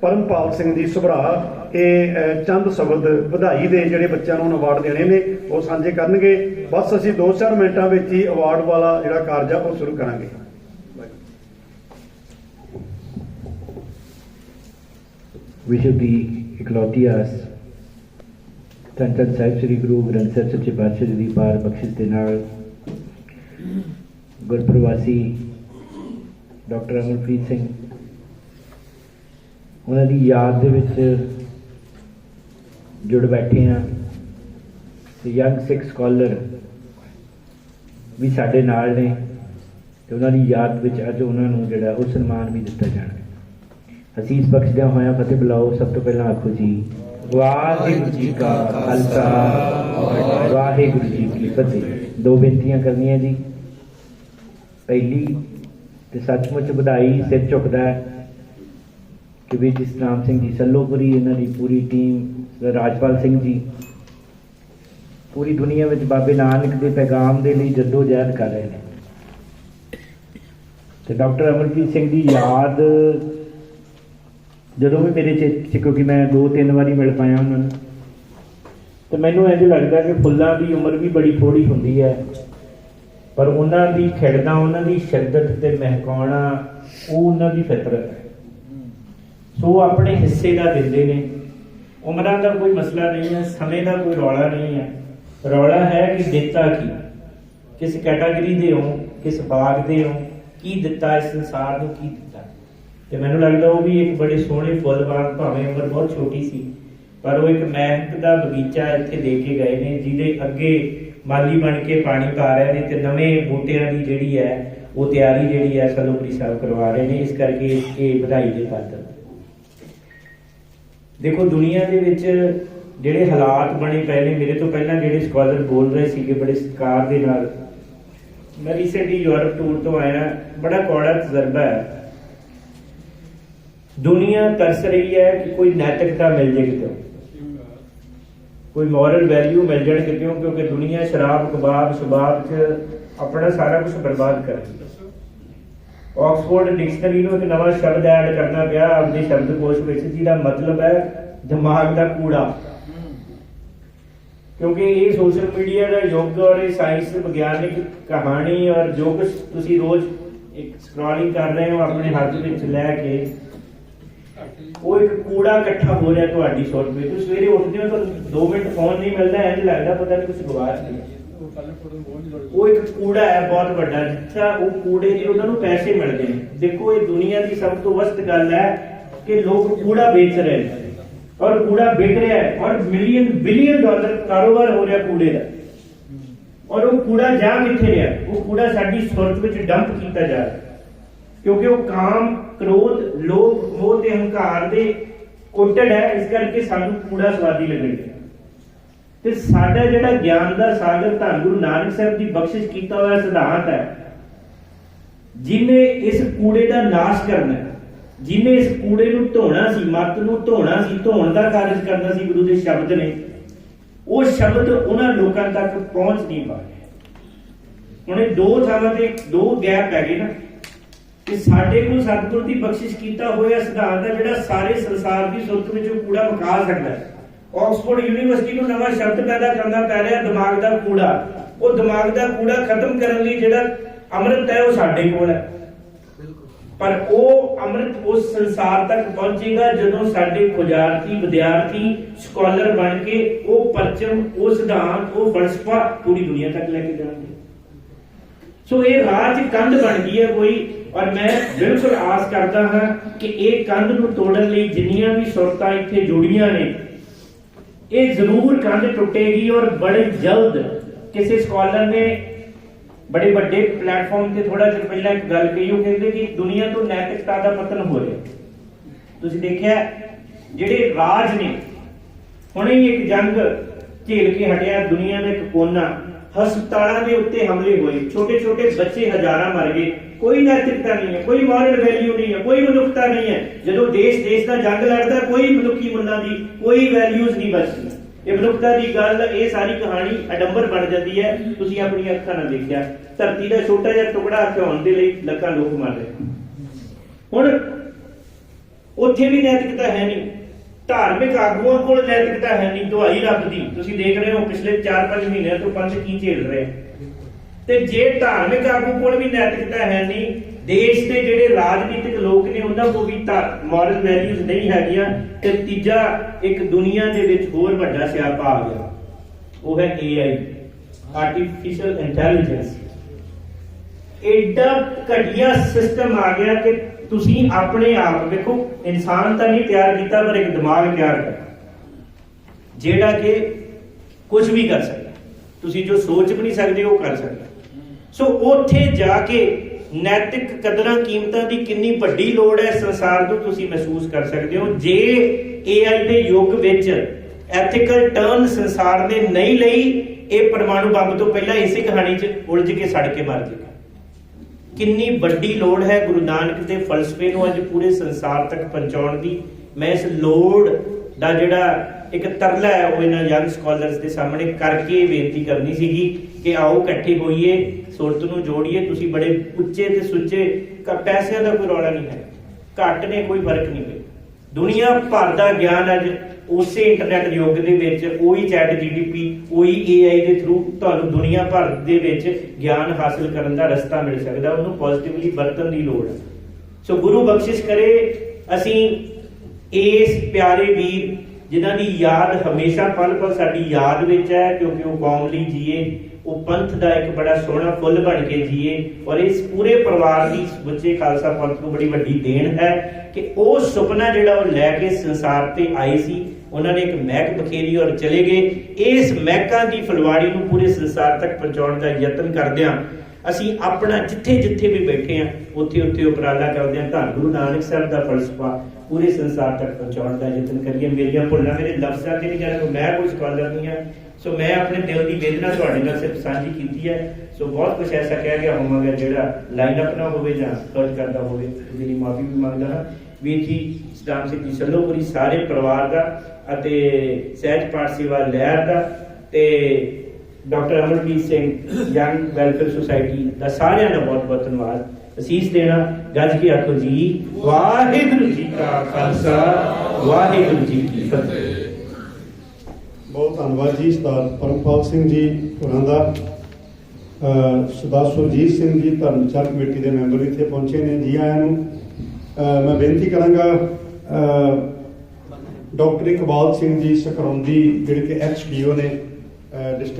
ਪਰਮਪਾਲ ਸਿੰਘ ਦੀ ਸੁਭਰਾ ਇਹ ਚੰਦ ਸ਼ਬਦ ਵਧਾਈ ਦੇ ਜਿਹੜੇ ਬੱਚਿਆਂ ਨੂੰ ਅਵਾਰਡ ਦੇਣੇ ਨੇ, ਉਹ ਸਾਂਝੇ ਕਰਨਗੇ। ਬਸ ਅਸੀਂ 2-4 ਮਿੰਟਾਂ ਵਿੱਚ ਹੀ ਅਵਾਰਡ ਵਾਲਾ ਜਿਹੜਾ ਕਾਰਜ ਆ, ਉਹ ਸ਼ੁਰੂ ਕਰਾਂਗੇ। ਵਿਸ਼ਵ ਦੀ ਇਕਲੌਤੀ ਆਸ। ਧੰਨ ਧੰਨ ਸਾਹਿਬ, ਸ੍ਰੀ ਗੁਰੂ ਗ੍ਰੰਥ ਸਾਹਿਬ, ਸੱਚੇ ਪਾਤਸ਼ਾਹ ਜੀ ਦੀ ਬਾਰ ਬਖਸ਼ਿਸ਼ ਦੇ ਨਾਲ ਗੁਰਪ੍ਰਵਾਸੀ ਡਾਕਟਰ ਅਮਰਪ੍ਰੀਤ ਸਿੰਘ ਉਹਨਾਂ ਦੀ ਯਾਦ ਦੇ ਵਿੱਚ ਜੁੜ ਬੈਠੇ ਆ ਤੇ ਯੰਗ ਸਿੱਖ ਸਕਾਲਰ ਵੀ ਸਾਡੇ ਨਾਲ ਨੇ ਤੇ ਉਹਨਾਂ ਦੀ ਯਾਦ ਵਿੱਚ ਅੱਜ ਉਹਨਾਂ ਨੂੰ ਜਿਹੜਾ ਉਹ ਸਨਮਾਨ ਵੀ ਦਿੱਤਾ ਜਾਣਾ ਹੈ ਅਸੀਸ ਬਖਸ਼ਦਿਆਂ ਹੋਇਆਂ ਫਤਿਹ ਬੁਲਾਓ। ਸਭ ਤੋਂ ਪਹਿਲਾਂ ਆਖੋ ਜੀ, ਵਾਹਿਗੁਰੂ ਜੀ ਕਾ ਖਾਲਸਾ, ਵਾਹਿਗੁਰੂ ਜੀ ਕੀ ਫਤਿਹ। ਦੋ ਬੇਨਤੀਆਂ ਕਰਨੀਆਂ ਜੀ। ਪਹਿਲੀ ਤੇ ਸੱਚਮੁੱਚ ਵਧਾਈ ਸਿਰ ਝੁਕਦਾ ਹੈ। ਕਿ ਵੀ ਜਸਨਾਮ ਸਿੰਘ ਜੀ ਸੱਲੋਪੁਰੀ, ਇਹਨਾਂ ਦੀ ਪੂਰੀ ਟੀਮ ਰਾਜਪਾਲ ਸਿੰਘ ਜੀ, ਪੂਰੀ ਦੁਨੀਆ ਵਿੱਚ ਬਾਬੇ ਨਾਨਕ ਦੇ ਪੈਗਾਮ ਦੇ ਲਈ ਜੱਦੋ ਜਹਿਦ ਕਰ ਰਹੇ ਨੇ। ਤੇ ਡਾਕਟਰ ਅਮਰਜੀਤ ਸਿੰਘ ਦੀ ਯਾਦ, ਜਦੋਂ ਵੀ ਮੇਰੇ ਚ ਕਿਉਂਕਿ ਮੈਂ ਦੋ ਤਿੰਨ ਵਾਰੀ ਮਿਲ ਪਾਇਆ ਉਹਨਾਂ ਨੂੰ, ਤੇ ਮੈਨੂੰ ਇੰਝ ਲੱਗਦਾ ਕਿ ਫੁੱਲਾਂ ਦੀ ਉਮਰ ਵੀ ਬੜੀ ਥੋੜੀ ਹੁੰਦੀ ਹੈ, ਪਰ ਉਹਨਾਂ ਦੀ ਖਿੜਨਾ ਉਹਨਾਂ ਦੀ ਸ਼ਿੱਦਤ ਤੇ ਮਹਿਕਾਉਣਾ, ਉਹ ਉਹਨਾਂ ਦੀ ਫਿਤਰਤ ਹੈ। ਸੋ ਆਪਣੇ ਹਿੱਸੇ ਦਾ ਦਿੰਦੇ ਨੇ। ਉਮਰਾਂ ਦਾ ਕੋਈ ਮਸਲਾ ਨਹੀਂ ਹੈ, ਸਮੇਂ ਦਾ ਕੋਈ ਰੌਲਾ ਨਹੀਂ ਹੈ। ਰੌਲਾ ਹੈ ਕਿ ਦਿੱਤਾ ਕੀ? ਕਿਸ ਕੈਟਾਗਰੀ ਦੇ ਹੋ? ਕਿਸ ਬਾਗ ਦੇ ਹੋ? ਕੀ ਦਿੱਤਾ ਇਸ ਸੰਸਾਰ ਨੂੰ? ਕੀ ਦਿੱਤਾ? ਤੇ ਮੈਨੂੰ ਲੱਗਦਾ ਉਹ ਵੀ ਇੱਕ ਬੜੇ ਸੋਹਣੇ ਫੁੱਲ ਵਾਂਗ ਭਾਵੇਂ ਉਮਰ ਬਹੁਤ ਛੋਟੀ ਸੀ, ਪਰ ਉਹ ਇੱਕ ਮਹਿਕ ਦਾ ਬਗੀਚਾ ਇੱਥੇ ਦੇ ਕੇ ਗਏ ਨੇ, ਜਿਹਦੇ ਅੱਗੇ ਮਾਲੀ ਬਣ ਕੇ ਪਾਣੀ ਪਾ ਰਹੇ ਨੇ ਤੇ ਨਵੇਂ ਬੂਟਿਆਂ ਦੀ ਜਿਹੜੀ ਹੈ, ਉਹ ਤਿਆਰੀ ਜਿਹੜੀ ਹੈ ਸਲੋਪਰੀ ਸਾਹਿਬ ਕਰਵਾ ਰਹੇ ਨੇ। ਇਸ ਕਰਕੇ ਇਹ ਵਧਾਈ ਦੇ ਪਾਤਰ। ਦੇਖੋ, ਦੁਨੀਆ ਦੇ ਵਿੱਚ ਜਿਹੜੇ ਹਾਲਾਤ ਬਣੇ ਪਏ ਨੇ, ਮੇਰੇ ਤੋਂ ਪਹਿਲਾਂ ਜਿਹੜੇ ਸਕਾਲਰ ਬੋਲ ਰਹੇ ਸੀਗੇ, ਬੜੇ ਸਤਿਕਾਰ ਦੇ ਨਾਲ। ਮੈਂ ਰੀਸੈਂਟਲੀ ਯੂਰਪ ਟੂਰ ਤੋਂ ਆਇਆ, ਬੜਾ ਕੌੜਾ ਤਜਰਬਾ ਹੈ। ਦੁਨੀਆ ਤਰਸ ਰਹੀ ਹੈ ਕਿ ਕੋਈ ਨੈਤਿਕਤਾ ਮਿਲ ਜੇ ਕਿਤੇ। ਕੋਈ ਮੋਰਲ ਵੈਲਿਊ ਮਿਲ ਜਾਣ ਕਿਤੇ, ਕਿਉਂਕਿ ਦੁਨੀਆ ਸ਼ਰਾਬ, ਕਬਾਬ, ਸ਼ਬਾਬ ਚ ਆਪਣਾ ਸਾਰਾ ਕੁਝ ਬਰਬਾਦ ਕਰ ਰਹੀ ਹੈ। ਆਕਸਫੋਰਡ ਡਿਕਸ਼ਨਰੀ ਨੂੰ ਇੱਕ ਨਵਾਂ ਸ਼ਬਦ ਐਡ ਕਰਨਾ ਪਿਆ ਆਪਦੇ ਸ਼ਬਦਕੋਸ਼ ਵਿੱਚ, ਜਿਹਦਾ ਮਤਲਬ ਹੈ ਦਿਮਾਗ ਦਾ ਕੂੜਾ। ਕਿਉਂਕਿ ਇਹ ਸੋਸ਼ਲ ਮੀਡੀਆ ਦਾ ਯੁੱਗ ਔਰ ਇਹ ਸਾਇੰਸ ਵਿਗਿਆਨਿਕ ਕਹਾਣੀ ਔਰ ਜੋ ਕੁਝ ਤੁਸੀਂ ਰੋਜ਼ ਇੱਕ ਸਕਰੋਲਿੰਗ ਕਰ ਰਹੇ ਹੋ ਆਪਣੇ ਹੱਥ ਵਿੱਚ ਲੈ ਕੇ, ਉਹ ਇੱਕ ਕੂੜਾ ਇਕੱਠਾ ਹੋ ਰਿਹਾ ਤੁਹਾਡੀ ਸੁਰਤ ਵਿੱਚ। ਤੁਸੀਂ ਸਵੇਰੇ ਉੱਠਦੇ ਹੋ ਤਾਂ 2 ਮਿੰਟ ਫੋਨ ਨਹੀਂ ਮਿਲਦਾ ਇੰਜ ਲੱਗਦਾ ਪਤਾ ਨਹੀਂ ਕੁਝ ਗਵਾਚ ਗਿਆ। ਉਹ ਇੱਕ ਕੂੜਾ ਹੈ, ਬਹੁਤ ਵੱਡਾ, ਜਿੱਥਾ ਉਹ ਕੂੜੇ ਦੇ ਉਹਨਾਂ ਨੂੰ ਪੈਸੇ ਮਿਲਦੇ ਨੇ। ਦੇਖੋ, ਇਹ ਦੁਨੀਆ ਦੀ ਸਭ ਤੋਂ ਵਸਤ ਗੱਲ ਹੈ ਕਿ ਲੋਕ ਕੂੜਾ ਵੇਚ ਰਹੇ ਨੇ। ਔਰ ਕੂੜਾ ਵਿਕ ਰਿਹਾ ਹੈ, ਔਰ ਮਿਲੀਅਨ, ਬਿਲੀਅਨ ਡਾਲਰ ਕਾਰੋਬਾਰ ਹੋ ਰਿਹਾ ਕੂੜੇ ਦਾ। ਔਰ ਉਹ ਕੂੜਾ ਜਾ ਕਿੱਥੇ ਰਿਹਾ? ਉਹ ਕੂੜਾ ਸਾਡੀ ਸੁਰਤ ਵਿੱਚ ਡੰਪ ਕੀਤਾ ਜਾ ਰਿਹਾ। ਕਿਉਂਕਿ ਉਹ ਕਾਮ, ਕ੍ਰੋਧ, ਲੋਭ, ਮੋਹ ਤੇ ਹੰਕਾਰ ਦੇ ਕੁੱਟੜ ਹੈ, ਇਸ ਕਰਕੇ ਸਾਨੂੰ ਕੂੜਾ ਸਵਾਦੀ ਲੱਗਣਗੇ ਤੇ ਸਾਡਾ ਜਿਹੜਾ ਗਿਆਨ ਦਾ ਸਾਗਰ ਧੰਨ ਗੁਰੂ ਨਾਨਕ ਸਾਹਿਬ ਦੀ ਬਖਸ਼ਿਸ਼ ਕੀਤਾ ਹੋਇਆ ਸਿਧਾਂਤ ਹੈ, ਜਿਨੇ ਇਸ ਕੂੜੇ ਦਾ ਨਾਸ਼ ਕਰਨਾ ਜਿਨੇ ਇਸ ਕੂੜੇ ਨੂੰ ਧੋਣਾ ਸੀ, ਮਤ ਨੂੰ ਧੋਣਾ ਸੀ, ਧੋਣ ਦਾ ਕਾਰਜ ਕਰਨਾ ਸੀ ਗੁਰੂ ਦੇ ਸ਼ਬਦ ਨੇ, ਉਹ ਸ਼ਬਦ ਉਹਨਾਂ ਲੋਕਾਂ ਤੱਕ ਪਹੁੰਚ ਨਹੀਂ ਪਾ ਹੁਣ ਇਹ ਦੋ ਥਾਵਾਂ ਤੇ ਦੋ ਗੈਪ ਹੈਗੇ ਨਾ, ਕਿ ਸਾਡੇ ਕੋਲ ਸਤਿਗੁਰ ਦੀ ਬਖਸ਼ਿਸ਼ ਕੀਤਾ ਹੋਇਆ ਸਿਧਾਂਤ ਹੈ ਜਿਹੜਾ ਸਾਰੇ ਸੰਸਾਰ ਦੀ ਸੁਰਤ ਵਿੱਚ ਕੂੜਾ ਮਕਾ ਸਕਦਾ ਹੈ। ਆਕਸਫੋਰਡ ਯੂਨੀਵਰਸਿਟੀ ਨੂੰ ਨਵਾਂ ਸ਼ਬਦ ਪੈਦਾ ਕਰਨਾ ਪੈ ਰਿਹਾ ਦਿਮਾਗ ਦਾ ਕੂੜਾ। ਉਹ ਦਿਮਾਗ ਦਾ ਕੂੜਾ ਖਤਮ ਕਰਨ ਲਈ ਜਿਹੜਾ ਅੰਮ੍ਰਿਤ ਹੈ ਉਹ ਸਾਡੇ ਕੋਲ ਹੈ। ਪਰ ਉਹ ਅੰਮ੍ਰਿਤ ਉਸ ਸੰਸਾਰ ਤੱਕ ਪਹੁੰਚੇਗਾ ਜਦੋਂ ਸਾਡੇ ਖੁਜਾਰਤੀ ਵਿਦਿਆਰਥੀ ਸਕਾਲਰ ਬਣ ਕੇ ਉਹ ਪਰਚਮ, ਉਹ ਸਿਧਾਂਤ, ਉਹ ਫਲਸਫਾ ਪੂਰੀ ਦੁਨੀਆ ਤੱਕ ਲੈ ਕੇ ਜਾਣਗੇ। ਸੋ ਇਹ ਰਾਜ ਕੰਧ ਬਣ ਗਈ ਹੈ ਕੋਈ, ਔਰ ਮੈਂ ਬਿਲਕੁਲ ਆਸ ਕਰਦਾ ਹਾਂ ਕਿ ਇਹ ਕੰਧ ਨੂੰ ਤੋੜਨ ਲਈ ਜਿੰਨੀਆਂ ਵੀ ਸੁਰਤਾਂ ਇੱਥੇ ਜੁੜੀਆਂ ਨੇ ਇਹ ਜ਼ਰੂਰ ਕੰਧ ਟੁੱਟੇਗੀ ਔਰ ਬੜੇ ਜਲਦ ਕਿਸੇ ਸਕਾਲਰ ਨੇ ਬੜੇ ਵੱਡੇ ਪਲੇਟਫਾਰਮ ਤੇ ਥੋੜਾ ਜਿਹਾ ਪਹਿਲਾਂ ਇੱਕ ਗੱਲ ਕਹੀ, ਉਹ ਕਹਿੰਦੇ ਕਿ ਦੁਨੀਆ ਤੋਂ ਨੈਤਿਕਤਾ ਦਾ ਪਤਨ ਹੋ ਰਿਹਾ। ਤੁਸੀਂ ਦੇਖਿਆ, ਜਿਹੜੇ ਰਾਜ ਨੇ, ਹੁਣੇ ਹੀ ਇੱਕ ਜੰਗ ਝੇਲ ਕੇ ਹਟਿਆ ਦੁਨੀਆ ਦਾ ਇੱਕ ਕੋਨਾ। ਹਸਪਤਾਲਾਂ ਦੇ ਉੱਤੇ ਹਮਲੇ ਹੋਏ। ਛੋਟੇ ਛੋਟੇ ਬੱਚੇ ਹਜ਼ਾਰਾਂ ਮਰ ਗਏ। ਕੋਈ ਨੈਤਿਕਤਾ ਨਹੀਂ ਹੈ, ਕੋਈ ਮੋਰਲ ਵੈਲਿਊ ਨਹੀਂ ਹੈ, ਕੋਈ ਮਨੁੱਖਤਾ ਨਹੀਂ ਹੈ। ਜਦੋਂ ਦੇਸ਼ ਦੇਸ਼ ਦਾ ਜੰਗ ਲੜਦਾ, ਕੋਈ ਮਨੁੱਖੀ ਮੁੱਲਾਂ ਦੀ ਕੋਈ ਵੈਲਿਊਜ਼ ਨਹੀਂ ਬਚਦੀ ਇਹ ਮਨੁੱਖਤਾ ਦੀ ਗੱਲ, ਇਹ ਸਾਰੀ ਕਹਾਣੀ ਅਡੰਬਰ ਬਣ ਜਾਂਦੀ ਹੈ। ਤੁਸੀਂ ਆਪਣੀਆਂ ਅੱਖਾਂ ਨਾਲ ਦੇਖਿਆ। ਧਰਤੀ ਦਾ ਛੋਟਾ ਜਿਹਾ ਟੁਕੜਾ ਹਥਿਆਉਣ ਦੇ ਲਈ ਲੱਖਾਂ ਲੋਕ ਮਰ ਰਹੇ ਹੁਣ, ਉੱਥੇ ਵੀ ਨੈਤਿਕਤਾ ਹੈ ਨਹੀਂ। ਧਾਰਮਿਕ ਆਗੂਆਂ ਕੋਲ ਨੈਤਿਕਤਾ ਹੈ ਨਹੀਂ, ਦੁਹਾਈ ਰੱਬ ਦੀ। ਤੁਸੀਂ ਦੇਖ ਰਹੇ ਹੋ ਪਿਛਲੇ 4-5 ਮਹੀਨਿਆਂ ਤੋਂ ਪੰਥ ਕੀ ਝੇਲ ਰਹੇ। ਤੇ ਜੇ ਧਾਰਮਿਕ ਆਗੂ ਕੋਲ ਵੀ ਨੈਤਿਕਤਾ ਹੈ ਨਹੀਂ, ਦੇਸ਼ ਦੇ ਜਿਹੜੇ ਰਾਜਨੀਤਿਕ ਲੋਕ ਨੇ, ਉਹਨਾਂ ਕੋਲ ਵੀ ਮੋਰਲ ਵੈਲਿਊਜ਼ ਨਹੀਂ ਹੈਗੀਆਂ ਤੇ ਤੀਜਾ, ਇੱਕ ਦੁਨੀਆ ਦੇ ਵਿੱਚ ਹੋਰ ਵੱਡਾ ਸਿਆਪਾ ਆ ਗਿਆ। ਉਹ ਹੈ AI ਆਰਟੀਫੀਸ਼ੀਅਲ ਇੰਟੈਲੀਜੈਂਸ ਐਡਾ ਘਟੀਆ ਸਿਸਟਮ ਆ ਗਿਆ ਕਿ ਤੁਸੀਂ ਆਪਣੇ ਆਪ ਵੇਖੋ, ਇਨਸਾਨ ਤਾਂ ਨਹੀਂ ਤਿਆਰ ਕੀਤਾ, ਪਰ ਇੱਕ ਦਿਮਾਗ ਤਿਆਰ ਕਰ ਜਿਹੜਾ ਕਿ ਕੁਝ ਵੀ ਕਰ ਸਕਦਾ। ਤੁਸੀਂ ਜੋ ਸੋਚ ਵੀ ਨਹੀਂ ਸਕਦੇ, ਉਹ ਕਰ ਸਕਦਾ। ਸੋ ਉੱਥੇ ਜਾ ਕੇ ਨੈਤਿਕ ਕਦਰਾਂ ਕੀਮਤਾਂ ਦੀ ਕਿੰਨੀ ਵੱਡੀ ਲੋੜ ਹੈ, ਸੰਸਾਰ ਨੂੰ ਤੁਸੀਂ ਮਹਿਸੂਸ ਕਰ ਸਕਦੇ ਹੋ। ਜੇ AI ਦੇ ਯੁੱਗ ਵਿੱਚ ਐਥੀਕਲ ਟਰਨ ਸੰਸਾਰ ਨੇ ਨਹੀਂ ਲਈ, ਇਹ ਪਰਮਾਣੂ ਬੰਬ ਤੋਂ ਪਹਿਲਾਂ ਇਸੇ ਕਹਾਣੀ 'ਚ ਉਲਝ ਕੇ ਸੜ ਕੇ ਮਰ ਜਾਏਗਾ। ਕਿੰਨੀ ਵੱਡੀ ਲੋੜ ਹੈ ਗੁਰੂ ਨਾਨਕ ਦੇ ਫਲਸਫੇ ਨੂੰ ਅੱਜ ਪੂਰੇ ਸੰਸਾਰ ਤੱਕ ਪਹੁੰਚਾਉਣ ਦੀ? ਮੈਂ ਇਸ ਲੋੜ ਦਾ ਜਿਹੜਾ ਇੱਕ ਤਰਲਾ ਹੈ, ਉਹ ਇਹਨਾਂ ਯੰਗ ਸਕਾਲਰਸ ਦੇ ਸਾਹਮਣੇ ਕਰਕੇ ਬੇਨਤੀ ਕਰਨੀ ਸੀਗੀ ਕਿ ਆਓ ਇਕੱਠੇ ਹੋਈਏ, ਸੁਰਤ ਨੂੰ ਜੋੜੀਏ। ਤੁਸੀਂ ਬੜੇ ਉੱਚੇ ਤੇ ਸੁੱਚੇ ਪੈਸਿਆਂ ਦਾ ਕੋਈ ਰੌਲਾ ਨਹੀਂ ਹੈ। ਘੱਟ ਨੇ, ਕੋਈ ਫ਼ਰਕ ਨਹੀਂ ਪਿਆ। ਦੁਨੀਆ ਭਰ ਦਾ ਗਿਆਨ ਅੱਜ ਉਸੇ ਇੰਟਰਨੈਟ ਯੁੱਗ ਦੇ ਵਿੱਚ ਉਹੀ ਚੈਟ ਜੀਡੀਪੀ ਉਹੀ AI ਦੇ ਥਰੂ ਤੁਹਾਨੂੰ ਦੁਨੀਆ ਭਰ ਦੇ ਵਿੱਚ ਗਿਆਨ ਹਾਸਲ ਕਰਨ ਦਾ ਰਸਤਾ ਮਿਲ ਸਕਦਾ, ਉਹਨੂੰ ਪੋਜ਼ਿਟਿਵਲੀ ਵਰਤਣ ਦੀ ਲੋੜ ਹੈ। ਸੋ ਗੁਰੂ ਬਖਸ਼ਿਸ਼ ਕਰੇ, ਅਸੀਂ ਇਸ ਪਿਆਰੇ ਵੀਰ ਜਿਨ੍ਹਾਂ ਦੀ ਯਾਦ ਹਮੇਸ਼ਾ ਪਲ ਪਲ ਸਾਡੀ ਯਾਦ ਵਿੱਚ ਹੈ, ਕਿਉਂਕਿ ਉਹ ਕੌਮ ਲਈ ਜੀਏ, ਉਹ ਪੰਥ ਦਾ ਇੱਕ ਬੜਾ ਸੋਹਣਾ ਫੁੱਲ ਬਣ ਕੇ ਜੀਏ, ਔਰ ਇਸ ਪੂਰੇ ਪਰਿਵਾਰ ਦੀ ਬੱਚੇ ਖਾਲਸਾ ਪੰਥ ਨੂੰ ਬੜੀ ਵੱਡੀ ਦੇਣ ਹੈ ਕਿ ਉਹ ਸੁਪਨਾ ਜਿਹੜਾ ਉਹ ਲੈ ਕੇ ਸੰਸਾਰ ਤੇ ਆਏ ਸੀ ਉਹਨਾਂ ਨੇ ਇੱਕ ਮਹਿਕ ਬਖੇਰੀ ਔਰ ਚਲੇ ਗਏ। ਇਸ ਮਹਿਕਾਂ ਦੀ ਫੁਲਵਾੜੀ ਨੂੰ ਪੂਰੇ ਸੰਸਾਰ ਤੱਕ ਪਹੁੰਚਾਉਣ ਦਾ ਯਤਨ ਕਰਦਿਆਂ ਅਸੀਂ ਆਪਣਾ ਜਿੱਥੇ ਜਿੱਥੇ ਵੀ ਬੈਠੇ ਆ ਉੱਥੇ ਉੱਥੇ ਉਪਰਾਲਾ ਕਰਦੇ ਆ ਧੰਨ ਗੁਰੂ ਨਾਨਕ ਸਾਹਿਬ ਦਾ ਫਲਸਫਾ ਪੂਰੇ ਸੰਸਾਰ ਤੱਕ ਪਹੁੰਚਾਉਣ ਦਾ ਯਤਨ ਕਰੀਏ। ਮੇਰੀਆਂ ਭੁੱਲਾਂ ਮੇਰੇ ਲਫ਼ਜ਼ਾਂ ਤੇ ਨਹੀਂ ਜਾਣਾ ਮੈਂ ਕੋਈ ਸਕਾਲਰ ਨਹੀਂ ਆ ਸੋ ਮੈਂ ਆਪਣੇ ਦਿਲ ਦੀ ਵੇਦਨਾ ਤੁਹਾਡੇ ਨਾਲ ਸਿਰਫ ਸਾਂਝੀ ਕੀਤੀ ਹੈ। ਸੋ ਬਹੁਤ ਕੁਝ ਐਸਾ ਕਹਿ ਗਿਆ ਹੋਵਾਂਗਾ ਜਿਹੜਾ ਲਾਈਨ ਅਪ ਨਾ ਹੋਵੇ ਜਾਂ ਹਰਟ ਕਰਦਾ ਹੋਵੇ। ਉਹਦੀ ਮਾਫੀ ਵੀ ਮੰਗਦਾ ਹਾਂ। ਵੀਰ ਜੀ ਸਟਾਮ ਸਿੰਘ ਜੀ ਸੱਲੋਪੁਰੀ ਸਾਰੇ ਪਰਿਵਾਰ ਦਾ ਅਤੇ ਸਹਿਜ ਪਾਠ ਸੇਵਾ ਲਹਿਰ ਦਾ ਤੇ doctor Amarjit Singh young welfare society ਦਾ ਸਾਰਿਆਂ ਦਾ ਬਹੁਤ ਬਹੁਤ ਧੰਨਵਾਦ। ਅਸੀਸ ਦੇਣਾ ਗੱਜ ਕੇ ਆਖੋ ਜੀ, ਵਾਹਿਗੁਰੂ ਜੀ ਕਾ ਖਾਲਸਾ, ਵਾਹਿਗੁਰੂ ਜੀ ਕੀ ਫਤਿਹ। ਬਹੁਤ ਧੰਨਵਾਦ ਜੀ ਸਰਦਾਰ ਪਰਮਪਾਲ ਸਿੰਘ ਜੀ ਹੋਰਾਂ ਦਾ। ਸਰਦਾਰ ਸੁਰਜੀਤ ਸਿੰਘ ਜੀ ਧਰਮਚਾਰ ਕਮੇਟੀ ਦੇ ਮੈਂਬਰ ਇੱਥੇ ਪਹੁੰਚੇ ਨੇ, ਜੀ ਆਇਆਂ ਨੂੰ। ਮੈਂ ਬੇਨਤੀ ਕਰਾਂਗਾ ਡਾਕਟਰ ਇਕਬਾਲ ਸਿੰਘ ਜੀ ਸਕਰੌਂਦੀ ਜਿਹੜੇ ਕਿ ਐਚਡੀਓ ਨੇ ਡਿਸਟ੍ਰਿਕਟ